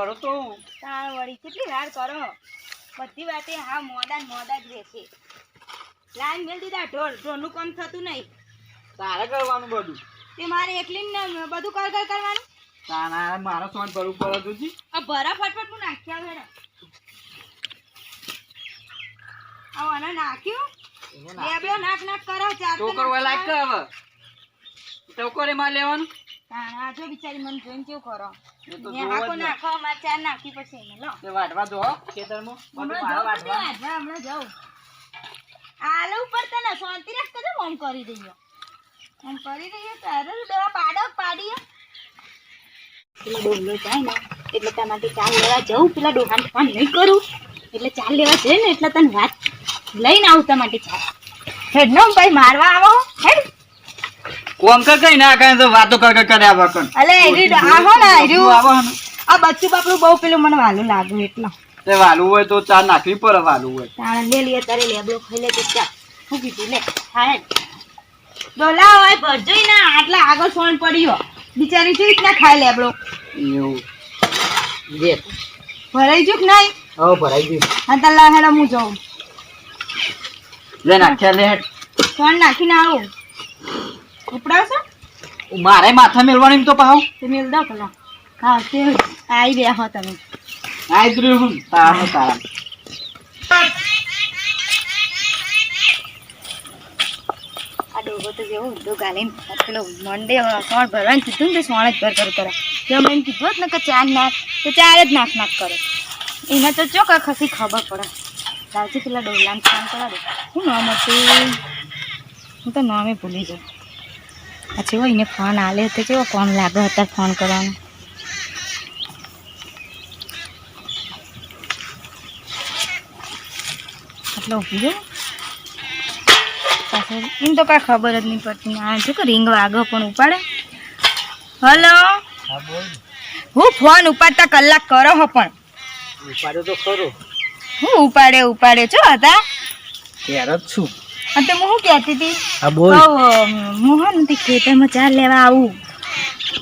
ઘરો તો. તાર વળી કેટલી વાર કરો? બધી વાતે હા મોડા મોડા જ રહેશે. લાઈન મેલ દીધા ઢોર ઢોરનું કામ થતું નહીં. તારે કરવાનું બધું? તે મારે એકલી ને બધું કર કર કરવાનું? તારા મારો સોન ભરવું પડે તુજી આ ભરા ફટફટ હું નાખ્યા વેરા આ આને નાખ્યું? લેબડો નાક નાક કરો ચાર ટોકર વાય લાગ હવે. ટોકરે માં લેવાનું તારા જો બિચારી મને જોઈને કેવું કરો. એટલે તમારે ચાલ લેવા જવું પેલા ડોહાને ફોન નહીં કરું. એટલે ચાલ લેવા જઈએ ને એટલે તને વાત લઈને આવું તમારે ચાલ. હેડ નો ભાઈ મારવા આવો હેડ. કોમ કર કઈ ના કરે તો વાતો કર કર કર્યા વગર. અલે એરી આવો ને બધું આવો આ બચ્ચું બાપડું બહુ પેલું મને વાલું લાગ્યું એટલે. તે વાલું હોય તો ચા નાખવી પડે વાલું હોય. તાણ લે લે તારે લેબડો ખાઈ લે તો ચા. હું કીધું લે હા ડોલા હોય ભરજોઈ ના આટલા આગળ સોન પડ્યો. બિચારી કેવી રીતના લે લેબડો એવું. જે. ભરાઈ ગયું કે નહીં? હો ભરાઈ ગયું. હા તાર લા હેડો હું જાઉં? લે નાખ્યા લે હેડ. સોન નાખીને આવું. ઉપડાવશો મારે માથા મેળવાની તો પાવ તે મેળ દો પેલા. હા તે આવી રહ્યા હો તમે. આઈ દ્રુ હું. તારા તારા. આ ડોગો તો જેવો ઊંધો ગાલીને પેલો મંડે સોણ ભરવાનું કીધું ને તે સોણ જ ભર ભર કરે જો મેં એમ કીધું ને કે ચાર નાખ તો ચાર જ નાખ નાખ કરે. એને તો ચોક્કસ ખસી ખબર પડે. લાવજી પેલા ડોલાને ફોન કરા દે. શું નામ હતું? હું તો નામે ભૂલી જાઉં. પછી હોય એને ફોન આલે તો કેવો ફોન લાગે અત્યારે ફોન કરવાનો? એટલે ઊભી પાછળ એમ તો કાંઈ ખબર જ નહીં પડતી. આ શું કે રિંગ વાગો પણ ઉપાડે? હલો હું ફોન ઉપાડતા કલાક કરો હો પણ. ઉપાડ્યો તો ખરો. હું ઉપાડે ઉપાડે. છો હતા? ત્યારે જ છું. અને તો હું કહેતી હતી હા કહું, હું હે ને ખેતરમાં ચાર લેવા આવું.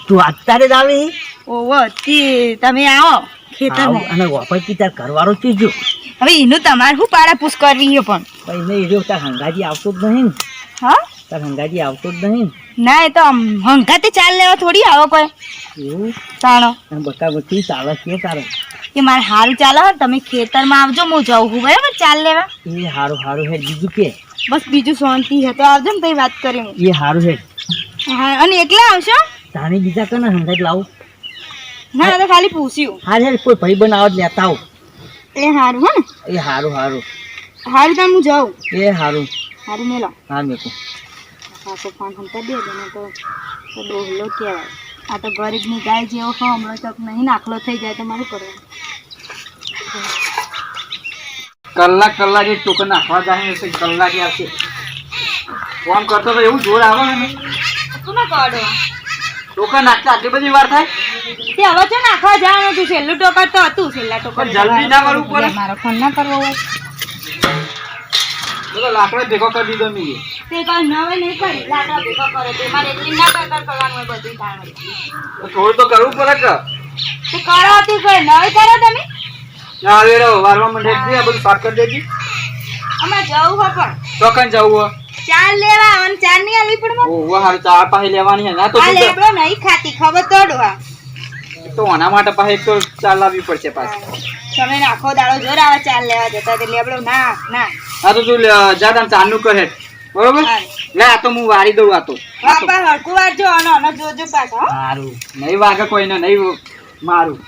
તું અત્યારે જ આવી? ઓવો તે તમે આવો ખેતરમાં. અને વાપર કી તાર છે જો હવે એનું તમારે શું પાડાપૂસ કરવી છે પણ? ભાઈ નહીં રહ્યો તાર હંગાજી આવતો જ નહીં હા? તાર હંગાજી આવતો જ નહીં ના. એ તો હંગાતે ચાલ લેવા થોડી આવો કોઈ. એવું? તાણો. અને બકા બધી ચાલે છે તારે? કે મારે સારું ચાલે તમે ખેતરમાં આવજો હું જાઉં હું બરાબર ચાલ લેવા. એ હારું હારું હે બીજું કે? બસ બીજું શાંતિ છે. તો આવજો ને તઈ વાત કરી હું એ હારું છે. હા અને એકલા આવશો? તાણી બીજા કોને હંગાજ લાવું. ના તો ખાલી પૂછ્યું. હા હેડ કોઈ ભાઈ બનાવત લેતા આવ. એ સારું હો ને. એ હારું હારું. સારું તો હું જાઉં. એ હારું. સારું મેલો. હા મેકો પાછો ફોન સંતા દે દે તો ડોહલો કહેવાય. આ તો ગરીબની ગાય જેવો હમણો તો નહીં નાખલો થઈ જાય તો મારું કરવાનું કલાક કલાકે ટોકન નાખવા જાય છે કલાકે આવશે. ફોન કરતો તો એવું જોર આવે ને. કાઢો ટોકન નાખતા આટલી બધી વાર થાય? તે હવે તો નાખવા જવાનું હતું છેલ્લું ટોકન તો હતું છેલ્લા ટોકન જલ્દી ના કરવું પડે. મારો ફોન ના કરવો હોય. બોલો લાકડો ભેગો કરી દીધો મી. તે કઈ નવે નહીં કરી લાકડા ભેગો કરે તે મારે એટલી ના કરતા કરવાનું હોય બધું તાણ થોડું તો કરવું પડે કે? તે કરો તું કરે નવે કરો તમે? ના હવે રહો વારવા મંડે આ બધું સાફ કરી દેજી. અમે જવું હો પણ. જવું ચાર લેવા અને ચારની આલી પણ ચાર લેવાની ના તો આ લેબડો નહીં ખાતી ખબર તો ડોહા તો આના માટે પાસે તો ચાર લાવવી પડશે પાછી. તમે આખો દાડો જોર આવે ચાલ લેવા જતા તે લેબડો ના ના. આ તો તું જા તાન ચારનું કર બરોબર. લે આ તો હું વારી દઉં આ તો. બાપા હરકું વારજો અને આનો જોજો પાછો. સારું નહીં વાગે કોઈને નહીં મારું.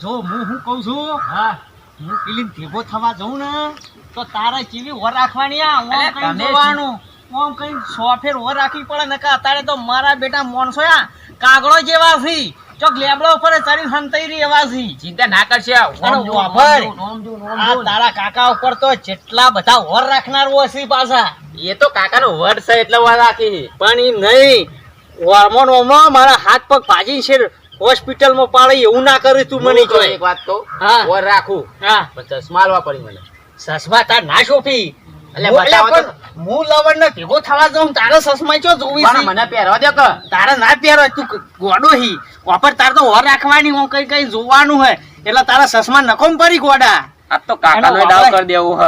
જો હું શું કહું છું? હા. હું પેલી ભેગો થવા જઉં ને તો તારે ચીવી ઓર રાખવાની આ ઓમ કઈ જોવાનું ઓમ કઈ સોફેર ઓર રાખવી પડે ને અત્યારે તો મારા બેટા મોણસો આ કાગડો જેવા છે. ચોક લેબડો ઉપર ચડી હંતાઈ રહી એવા છે. ચિંતા ના કરશે આ તારા કાકા ઉપર તો જેટલા બધા ઓર રાખનાર છે પાછા. એ તો કાકાનો વડ છે એટલે વાર રાખી. પણ એમ નહીં ઓમો ઓમો મારા હાથ પગ ભાજી છે હોસ્પિટલમાં પાડે એવું ના કરે તું મને જો એક વાત તો હા. વર રાખું હા. પણ ચશ્મા લવા પડી મને. ચશ્મા તાર ના શોફી એટલે બતાવો તો. હું લવણ ને ભેગો થવા જાઉં તારે ચશ્મા ચો જોવી છે? મને પહેરવા દે કે. તારે ના પહેરો તું ગોડો હી. ઓપર તાર તો ઓર રાખવાની હું કઈ કઈ જોવાનું હે. એટલે તારા ચશ્મા નકોમ પડી ગોડા. આ તો કાકાનો દાવ કરી દેવું હ.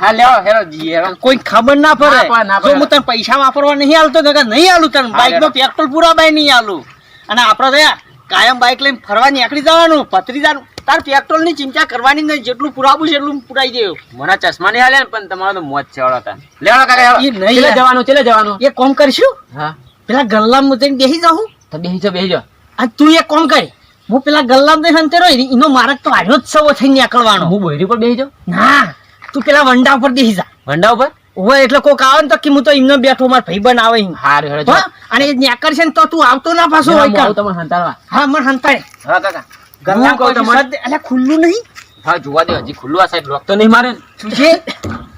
હા લેવો હેરો જી કોઈ ખબર ના પડે, પડે જો હું તને પૈસા વાપરવા નહીં આલતો તો કે નહીં આલું તને. બાઈક નો પેટ્રોલ પૂરા બાય નહીં આલું. અને આપડે યાર કાયમ બાઈક લઈને ફરવા નીકળી જવાનું પથરીદાર તાર પેટ્રોલની ચિંતા કરવાની નહીં જેટલું પુરાવું છે એટલું પુરાઈ દેવું. મને ચશ્મા નહીં હાલ્યા ને પણ તમારો તો મોત છે વળતા તાન. કાકા એ નહીં જવાનું ચલે જવાનું? એ કોમ કરશું? હા. પેલા ગલ્લામાં હું જઈને બેસી જાઉં. તો બેસી જાઓ બેસી જાઓ. આ તું એ કોમ કરી. હું પેલા ગલ્લામાં અંતે હંતેરો એનો માર્ગ તો આવ્યો જ સવો થઈને નીકળવાનો. હું બોયરી પર બેસી જાઉં? ના તું પેલા વંડા ઉપર બેસી જા. વંડા ઉપર? ઓવે એટલે કોક આવે ને તો કે હું તો એમને બેઠો માર ભાઈ બન આવે. હારું હા? અને એ નીકળશે ને તો તું આવતો ના પાછો હોય કાં. તમે સંતાડવા હા મને હંતાડે. હા કાકા. ગલ્લા કહું તમને- સદ- ખુલ્લું નહીં. હા જોવા દે હજી ખુલ્લું આ સાઈડ લોક તો નહીં મારે શું છે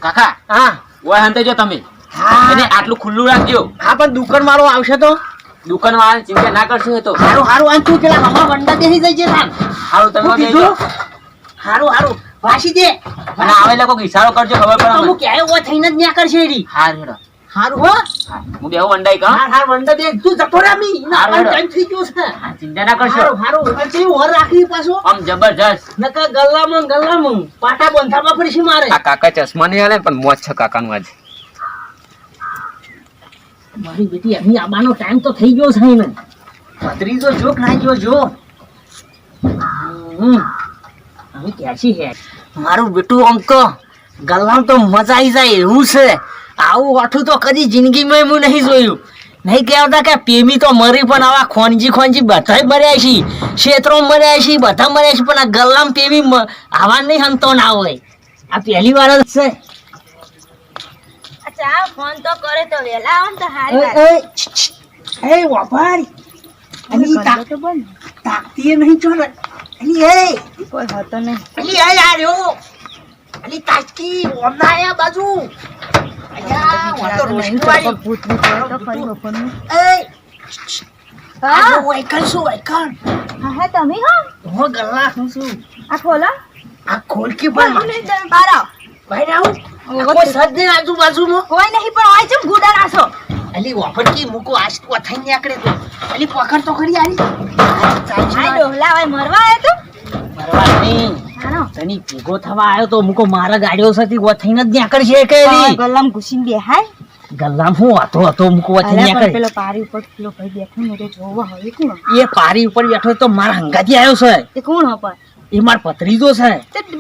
કાકા હા. ઓય હંતાજો તમે. હા. એને આટલું ખુલ્લું રાખજો. હા પણ દુકાન વાળો આવશે તો? દુકાન વાળાની ચિંતા ના કરશો તો. હારું હારું આન તું પેલા હમણાં વંડા દેહી જઈ જે સાહેબ હારું તમે કીધું? હારું હારું. વાસી દે. અને આવે લોકો ઈશારો કરજો ખબર પડે મને. ક્યાંય ઊભા થઈને જ ન્યા કરશે રી હાર હેડો. હાર હો. હું બેહું વંડાઈ કા હાર હાર વંડા દે. તું જતો રે મી ના આવવાનો થઈ ગયો છે. હા, ચિંતા ના કરશો. હારો તે ઓર રાખી પાછો. આમ જબરજસ્ત. નકર ગલ્લામાં ગલ્લામાં પાટા બંધાવા પડશે મારે. આ કાકા ચશ્મા નહીં આલે પણ મોજ છે કાકાનું આજ. મારી બેટી અહીં આબાનો ટાઈમ તો થઈ ગયો છે ને ભત્રીજો જોક નાખ્યો ગયો જો. હમ. હવે ક્યાંથી હે? મારું બેટું અંક ગલ્લામ તો મજા આવી જાય એવું છે. આવું વાઠું તો કદી જિંદગીમાં હું નહીં જોયું. નહીં કહેતા કે પેમી તો મરી પણ આવા ખોનજી ખોનજી બધાય મર્યા છે. ક્ષેત્રો મર્યા છે બધા મર્યા છે પણ આ ગલ્લામ પેમી આવા નહીં હંતો ના હોય. આ પહેલી વાર જ છે. અચ્છા ફોન તો કરે તો વેલા આવ તો હારી એ, વાપારી અને. તાકતીએ નહીં ચોર અલી એ કોઈ હતો નહીં. અલી એ આર્યો અલી તાકી ઓમના આયા બાજુ. અયા હું તો ભૂત ભૂત તો ખરી બપોરનું. એ હા? આ વાયકણ શું વાયકણ હા હા તમે હા? હો ગલ્લા હું શું આ ખોલો. આ ખોલ કે તમે બહાર આવો. ભાઈ આવું? કોઈ સદ નહીં આજુબાજુમાં કોઈ નહીં પણ હોય છે ગુડા નાખો અલી વાપરકી મૂકો આજ તો થઈ નીકળે તો. અલી પકડ તો ખરી આલી. આ ડોહલા ભાઈ મરવા આવ્યો તો? મરવા નહીં. તની ભેગો થવા આવ્યો તો મૂકો મારા ગાડીઓ સાથે વથઈને જ નીકળશે કે ગલ્લામાં ઘૂસીને બેહાય. ગલ્લામ હું હતો હતો મૂકો પણ નીકળે. પેલો પારી ઉપર પેલો ભાઈ બેઠો ને જોવા હોય એ કોણ? એ પારી ઉપર બેઠો તો મારા હંગાથી આવ્યો છે. એ કોણ હો પણ? એ માર પત્રીજો છે.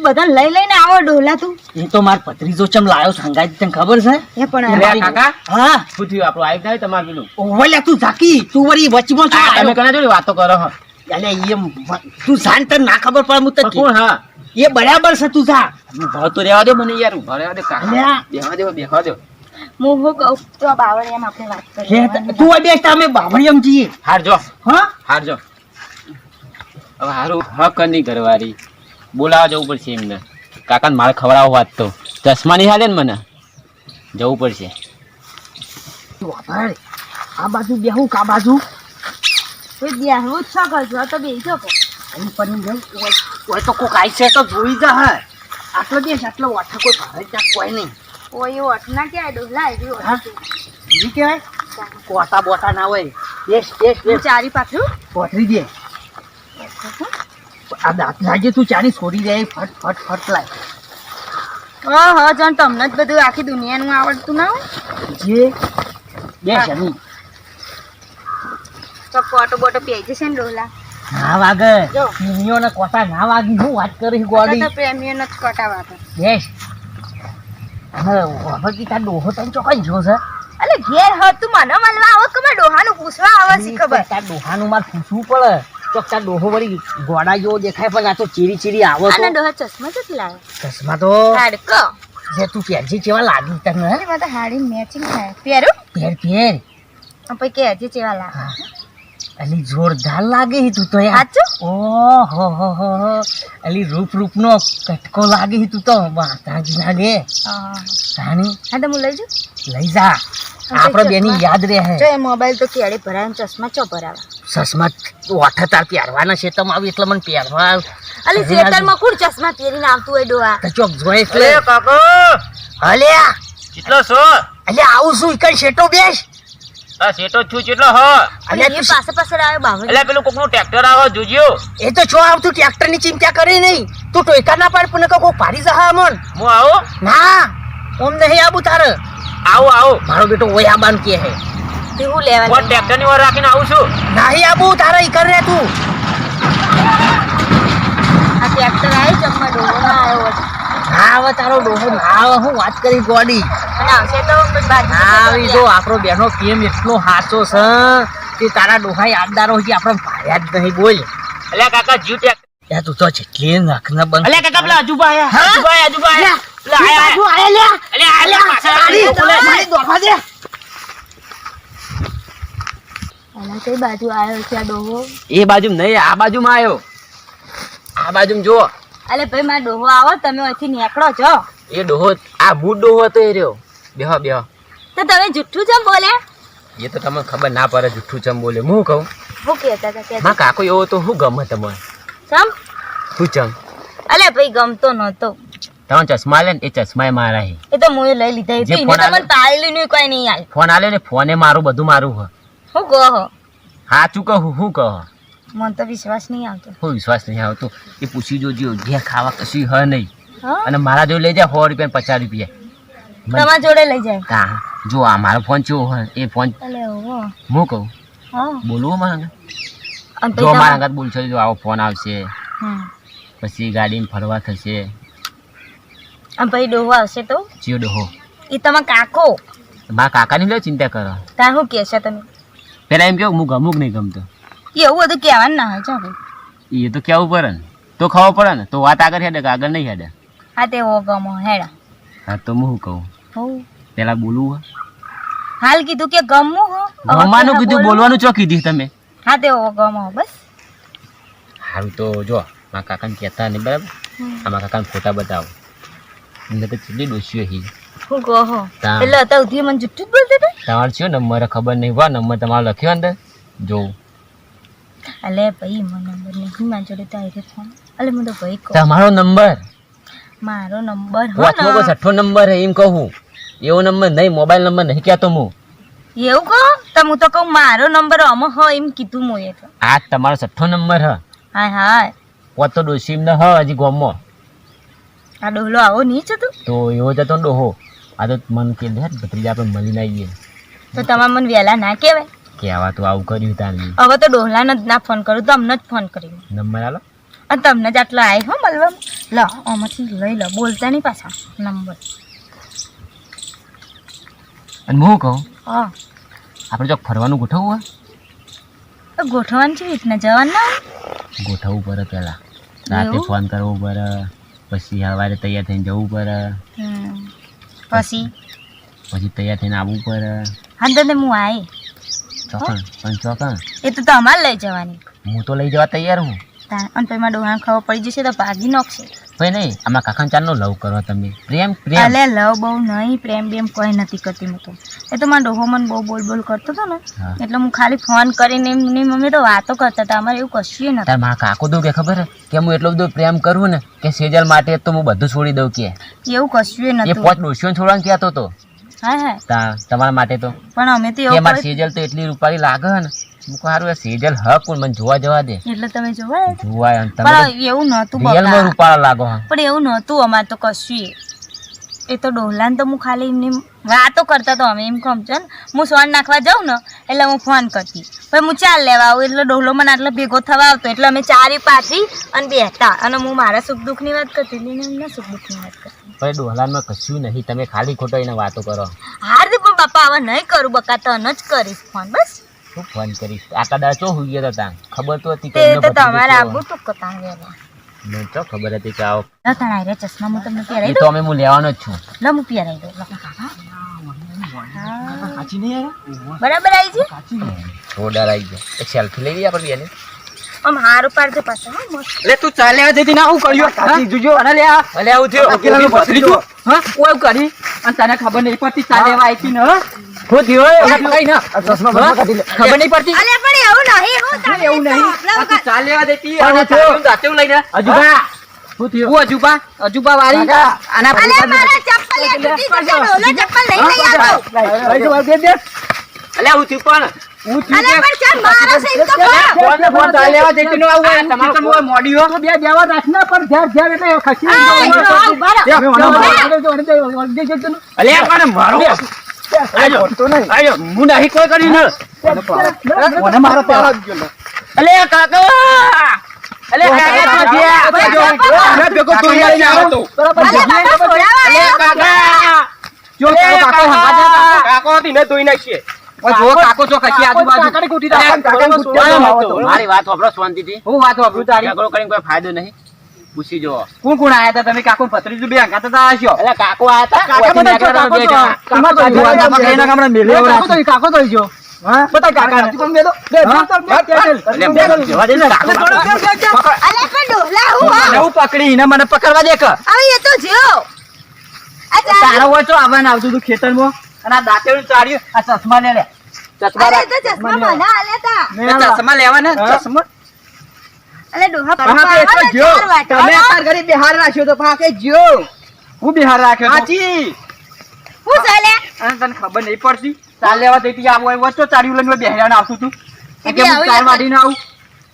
બધા લઈ લઈને આવો ડોલા તું. એ તો માર પત્રીજો ચમ લાયો સંગાઈ તને ખબર છે? એ પણ કાકા હા. પૂછ્યું આપણો આવી જાય તમારું પેલું? ઓવલ્યા તું ઝાકી. તું વળી વચમાં છો તમે કના જોડી વાતો કરો હ. એટલે એ તું જાણ તને ના ખબર પડે હું કોણ હા? એ બરાબર છે તું જા. ઊભા તો રહેવા દે મને યાર ઊભા રહેવા દે કાકા. બેહવા દે બેહવા દે. હું હું કહું તો બાવળિયામાં આપણે વાત કરીએ તું બેસ અમે બાભળિયમ જઈએ. હાર જો. હા? હાર જો. હવે હારું હક નહીં કરવારી બોલાવા જવું પડશે એમને. કાકાને મારે ખવડાવવા વાત તો. ચશ્મા નહીં હાલે ને મને? જવું પડશે. આ બાજુ બેહું કા બાજુ? બેહવું જ કરજો તો બેસજો કે અહીં પડી જાય ઓય- ઓય તો કોક આઈ છે તો જોઈ જા હે આટલો દેશ આટલો વાઠા કોઈ ભારે ત્યાં કોઈ નહીં. કોઈ એવું અટના કે આ ડોહલા આવી હા? કહેવાય? કોટા બોટા ના હોય. હું બેસ ચારી પાછું? પોતરી દે. આ દાંત લાગે તું ચારી છોડી દે ફટ ફટ ફટ લાય ઓહો જાણ તમને જ બધું આખી દુનિયાનું આવડતું ના હોય? જે બોટો જશે ને ના વાગે. કોટા ના હું વાત કરીશ ગોડી. જ વાગે. બેસ. અને તાર ડોહો તને ચોકન જો છે? અલે ઘેર હતું મને મળવા આવો કે મારા ડોહાનું પૂછવા આવે છે ખબર? તાર ડોહાનું મારે પૂછવું પડે. તાર ડોહો વળી ગોડા જેવો દેખાય પણ આ તો ચીરી ચીરી આવો તો. ડોહો ચશ્મા જ લાવે? ચશ્મા તો હાડકો. જે તું પહેરજી કેવા લાગી તને અરે મારે હાડી મેચિંગ થાય. પહેરું? પહેર પહેર. પછી કે હજી કેવા લાગે. અલી જોરદાર લાગે છે તું તો સાચું? ઓહો હો હો હો. અલી રૂપ રૂપનો કટકો લાગે છે તું તો. માતાજી લાગે. હા. હા તો હું લઈ જઉં. લઈ જા. આપણે બેની યાદ રહે. છે એ મોબાઈલ તો કેડે ભરાય ને ચશ્મા ચો ભરાવા? ચશ્મા ઓઠ તાર પહેરવાના છે તમ આવી એટલે મને પહેરવા અલી અરે સેટરમાં કોણ ચશ્મા પહેરીને આવતું હોય ડોવા તો ચોક જોઈ એટલે. કાકો. હલ્યા કેટલો છો? એટલે આવું શું ઈકણ શેટો બેસ? આ શેઠો જ છું કેટલો હો. અને એ તું પાસે આવ્યો બાવળ. એટલે પેલું કોકનું ટ્રેક્ટર આવે જોજો એ તો છો આવતું ટ્રેક્ટરની ચિંતા કરે નહીં. તું ટોયકા ના પાડ પણ કોઈ પાડી જહા અમન. હું આવું? ના ઓમ નહીં આબુ તારે. આવો આવો. મારો બેટો ઓય આબાન કે હે તે હું લેવા હું ટ્રેક્ટરની વાર રાખીને આવું છું. નહીં આબુ તારે ઈ રે તું. આ ટ્રેક્ટર આવ્યો જમવા ના આવ્યો હોત. તારો ડોહો ના હું વાત કરી ગોડી. અને તો આવી જો આપણો બેનો કેમ એટલો હાચો છે તે તારા ડોહા યાદદારો છે આપણે ભાયા જ નહીં બોલ. એટલે કાકા જીવ તું તો જેટલી નખ ન બંધ એટલે કાકા પેલા આયા. એટલે આયા. મારી દે. કઈ બાજુ આવ્યો છે આ ડોહો? એ બાજુ નહીં આ બાજુમાં આવ્યો આ બાજુ જો અલે ભાઈ મારો ડોહો આવો તમે અહીંથી નીકળો છો એ ડોહો આ બૂટ ડોહો હતો એ રહ્યો. બેહો બેહો. તો તમે જુઠ્ઠું ચમ બોલ્યા એ તો તમને ખબર ના પડે જુઠ્ઠું ચમ બોલે. હું કહું? હું કહેતા હતા કે માં કાકો એવો તો હું ગમે તમને. ચમ? હું ચમ? અલે ભાઈ ગમતો નહોતો. તમે ચશ્મા લે ને એ ચશ્મા મારા હે. એ તો મુએ લઈ લીધા. એ તો ફોન તો મને આલે- પાડેલું નહીં કોઈ નહીં આલ. ફોન આલે ને ફોને મારું બધું મારું હ. હું કહો? સાચું કહું શું કહો. મને તો વિશ્વાસ નહીં આવતો. કોઈ વિશ્વાસ નહીં આવતો. એ પૂછી જોજો જે ખાવા કશું હ નહીં. અને મારા જોડે લઈ જાય સો રૂપિયા પચાસ રૂપિયા. તમારા જોડે લઈ જાય. હા જો આ મારો ફોન ચેવો હોય એ ફોન હું કહું? બોલવું મારા જો મારા અંગાત બોલશો જો આવો ફોન આવશે. પછી ગાડીમાં ફરવા થશે. અને પછી ડોહો આવશે તો? જીઓ ડોહો. એ તમારા કાકો? મારા કાકાની લો ચિંતા કરો. ત્યાં શું કહેશો તમે? પેલા એમ કહો હું ગમું કે નહીં ગમતો. એવું બધું કહેવાનું ના હોય ચો ભાઈ એ તો કેવું પડે ને. તો ખબર પડે ને. તો વાત આગળ હેડે કે આગળ નહીં હેડે? હા તે ઓ ગમો હેડા. હા તો હું કહું. પેલા બોલવું હોય? હાલ કીધું કે ગમવું હો? ગમવાનું કીધું બોલવાનું ચો કીધી તમે. હા તે ઓ ગમો બસ. હાલ તો જો મારા કાકાને કહેતા નહીં બરાબર? આ મારા કાકાને ફોટા બતાવો. અંદર તો કેટલી ડોસીઓ હી હું કહો તા. એટલે અત્યાર સુધી મને જુઠ્ઠું જ બોલતા હતા? તમારો છે નંબર ખબર નહીં. વા નંબર તમારો લખ્યો અંદર. જોઉં અલે ભાઈ મારો નંબર નહીં. મારા જોડે તો આવી ફોન અલે મને તો ભાઈ કહો. તમારો નંબર? મારો નંબર હો વાંચવો કોઈ છઠ્ઠો નંબર હે એમ કહું એવો નંબર નહીં મોબાઈલ નંબર નહીં કહેતો હું એવું કહો? તો હું તો કહું મારો નંબર અમો હો એમ કીધું હું એ તો. આ તમારો છઠ્ઠો નંબર હ. હા હા પોતો ડોસીમ ન હ હજી ગોમો આ ડોહલો આવો નહીં જતો? તો એવો જતો ને ડોહો. આ તો મન કે લે ભત્રીજા આપણે મળીને આવીએ. તો તમારે મને વહેલા ના કહેવાય? કે આવા તો આવું કર્યું તાની હવે તો ડોહલાને જ ના ફોન કરું તમને જ ફોન કર્યો. નંબર આલો. અને તમને જ આટલો આવી હો મળવા. લો આમાંથી લઈ લો બોલતા નહીં પાછા. નંબર. અને હું કહું? હા. આપણે જો ફરવાનું ગોઠવવું હોય? ગોઠવાનું ગોઠવવાનું છે રીતના? જવાનું ના ગોઠવવું પડે પહેલાં રાતે ફોન કરવો પડે પછી સવારે તૈયાર થઈને જવું પડે. પછી? પછી તૈયાર થઈને આવવું પડે. હા તો તે હું આવી ચોકણ પણ ચોકણ એ તો તમારે લઈ જવાની. હું તો લઈ જવા તૈયાર હું. અને પછી મારા ડોહાને ખાવા પડી જશે તો ભાગી નાખશે. ભાઈ નહીં આમાં કાકાને ચારનો લવ કરો તમે. પ્રેમ પ્રેમ. અલે લવ બહુ નહીં પ્રેમ બેમ કોઈ નથી કરતી હું તો. એ તો મારો ડોહો મને બહુ બોલ બોલ કરતો હતો ને એટલે હું ખાલી ફોન કરીને એમની મમ્મી તો વાતો કરતા હતા અમારે એવું કશું નથી. તાર મારા કાકો દઉં કે ખબર? કે હું એટલો બધો પ્રેમ કરું ને કે સેજલ માટે તો હું બધું છોડી દઉં કે. એવું કશું એ નતું. પોચ ડોસીઓને છોડવાનું કહેતો તા તમારા માટે તો. પણ અમે તો એવું સેજલ તો એટલી રૂપાળી લાગે ને. હું કહું સેજલ હ પણ મને જોવા જવા દે. એટલે તમે જોવા પણ એવું નહોતું રિયલમાં રૂપાળા લાગો પણ એવું નહોતું અમારે તો કશું. એ તો ડોહલાને તો હું ખાલી એમની વાતો કરતા તો અમે એમ ને હું સોન નાખવા જાઉં ને એટલે હું ફોન કરતી. હું ચાલ લેવા આવું એટલે ડોહલો મને આટલો ભેગો થવા આવતો. એટલે અમે ચારી પાછી અને બેઠા. અને હું મારા સુખ દુઃખની વાત કરતી ને એમના સુખ દુઃખની વાત કરતી. પણ ડોલાનમાં કશું નહીં. તમે ખાલી ખોટો એને વાતો કરો. હારે પણ બાપા હવે નહીં કરું બકા તને જ કરીશ. ફોન બસ. શું ફોન કરીશ? આટલા દા ચો હુઈ ગયા હતા ખબર તો હતી કે તો તમારે. આવું ટૂંક કતાણ વેલા મને તો ખબર હતી કે આવો. ના તણાય રે ચશ્મા હું તમને એ પહેરાવી તો અમે હું લેવાનો જ છું. લો હું પહેરાવી દઉં. બરાબર આવી છે થોડા આવી ગયા. સેલ્ફી લઈ લઈએ આપણે બેને. આમ હાર પાડજો પાછો લે તું ચાલ્યા જતી ના હું કર્યો કાચી જોજો. અને લે આ. અલે આવું થયું. અકેલાનો જો હા? કોઈ કરી અને તને ખબર નહીં પડતી ચાલ્યા આવી હતી ને હા? ખબર નહીં પડતી? અલે પણ એવું નહીં હું તમે એવું નહીં. ચાલ્યા દેતી અને થયું? જાતે લઈને. અજુબા શું થયું. હું અજુબા અજુબા વાળી. આના અલે મારા ચપ્પલ ચપ્પલ હું થયું પણ. કાકા કાકા ધોઈ. કાકા કાકો કાકો નાખીએ જો કાકો જો કશી આજુબાજુ. કાકાને કૂટી રાખો, કાકાને કૂટી રાખો. મારી વાત સાંભળો શાંતિથી. હું વાત વાપરું તારી? ઝઘડો કરીને કોઈ ફાયદો નહીં. પૂછી જો કોણ કોણ આયા હતા? તમે કાકો ભત્રીજું બે હંગાતે હતા આશો અલ્યા કાકો આયા હતા? કાકા બધા કાકો તો જણા. તો જોવા ગામમાં કઈના ગામમાં મેલ્યો કાકો તો જો. હા? બતા કાકા અલ્યા, જવા દે ને કાકો. અલ્યા, પણ ડોલા હું પકડી ને મને પકડવા દે કે હવે એ તો જો. આ ચાલ. તારો હોય તો આવતું તું ખેતરમાં. અને આ દાંતેડું ચાડ્યું આ ચશ્મા લે લે. ચશ્મા અરે, તો ચશ્મા મને આલ્યા તા. ચશ્મા લેવા ને ચશ્મા? અલ્યા, ડોહા હા, તો આવે એટલે ને જો. તમે તાર ઘરે બિહાર રાખ્યો તો પાકે જો હું બિહાર રાખ્યો સાચી હું ચાલે? અને તને ખબર નહીં પડતી? ચાલ લેવા જઈતી આવું હોય વચ્ચો ચાડ્યું લઈને બેહરાને આવતું તું કે હું આવી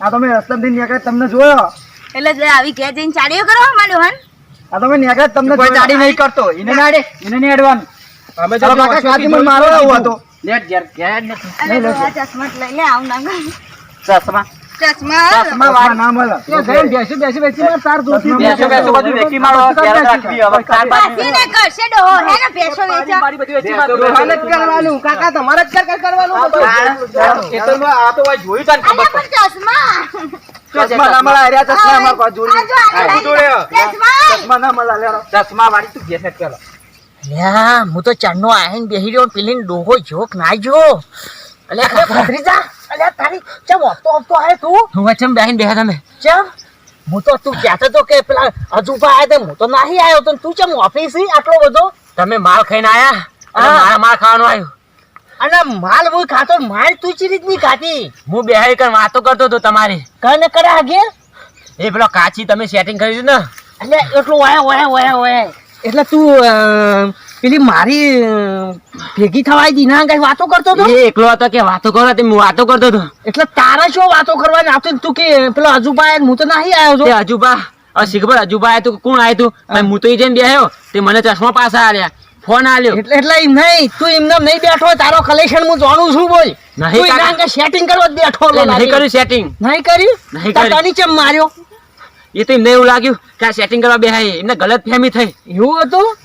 આ તમે રસ્તામાંથી નીકળે તમને જોયો. એટલે જે આવી ઘેર જઈને ચાલીઓ કરવા માંડ્યો હન? આ નીકળે તમને કોઈ ચાડી નહીં કરતો. એને ના. અડે એને નહીં અડવાનું અમે ચાલો કાકા કાકી મને મારો આવું હતો લેટ ઘેર ઘેર ને ચશ્મા લઈ લે આવું ના ચશ્મા? ચશ્મા? ચશ્મા વાળ. ના મળે. બેસી બેસી બેસી માર તાર દોસ્તી બેસો બેસો બધું વેચી મારો ઘેર રાખવી હવે તાર પાછી ને કરશે ડોહો હે ને? પેશો વેચા. મારી બધી વેચી માર દોહાને જ કરવાનું. કાકા તમારે જ કર કરવાનું ખેતરમાં આ તો ભાઈ જોયું તાર અલ્યા, પણ ચશ્મા. ચશ્મા ના મળે અરે ચશ્મા અમાર પાસે જોડી. ચશ્મા. ના મળે લેરો ચશ્મા વાળી તું ઘેર જ કરો. લ્યા હું તો ચાંદનો આહીને બેહી રહ્યો પેલી ડોહો જોક ના જો અલ્યા જા અલ્યા તારી ચમ હફતો હફતો આયો તું? હું ચમ બેહીને બેહા તમે? ચમ? હું તો તું કહેતો તો કે પેલા અજુબા આયા તે હું તો નહીં આવ્યો તો તું ચમ ઓફિસ આટલો બધો? તમે માલ ખાઈને આયા? અને મારા માલ ખાવાનો આવ્યો અને માલ હું ખાતો માલ તું ચી રીત નહીં ખાતી? હું બેહાઈ કર વાતો કરતો હતો તમારી. કને કરે આગે એ પેલો કાચી તમે સેટિંગ કરી ને? એટલે એટલું વાય ઓય ઓય ઓય. એટલે તું પેલી મારી ભેગી થવાય દી ના કઈ વાતો કરતો હતો એકલો હતો કે વાતો કરો તે હું વાતો કરતો હતો. એટલે તારે શું વાતો કરવાની? આવતી તું કે પેલો અજુબા હું તો નહીં આવ્યો છું અજુબા હવે શીખબર અજુબા આવ્યો તું કોણ આવ્યું તું? હું. તો જઈને બેહ્યો તે મને ચશ્મા પાસા આલ્યા ફોન આલ્યો. એટલે એટલે નહીં તું એમને નહીં બેઠો તારો કલેક્શન હું જાણું છું બોલ. નહીં. સેટિંગ કરવા બેઠો નહીં કર્યું સેટિંગ નહીં કર્યું? નહીં કર્યું. ચમ માર્યો. એ તો એમને એવું લાગ્યું કે આ સેટિંગ કરવા બે એમને ગલત ફેમી થઈ. એવું હતું?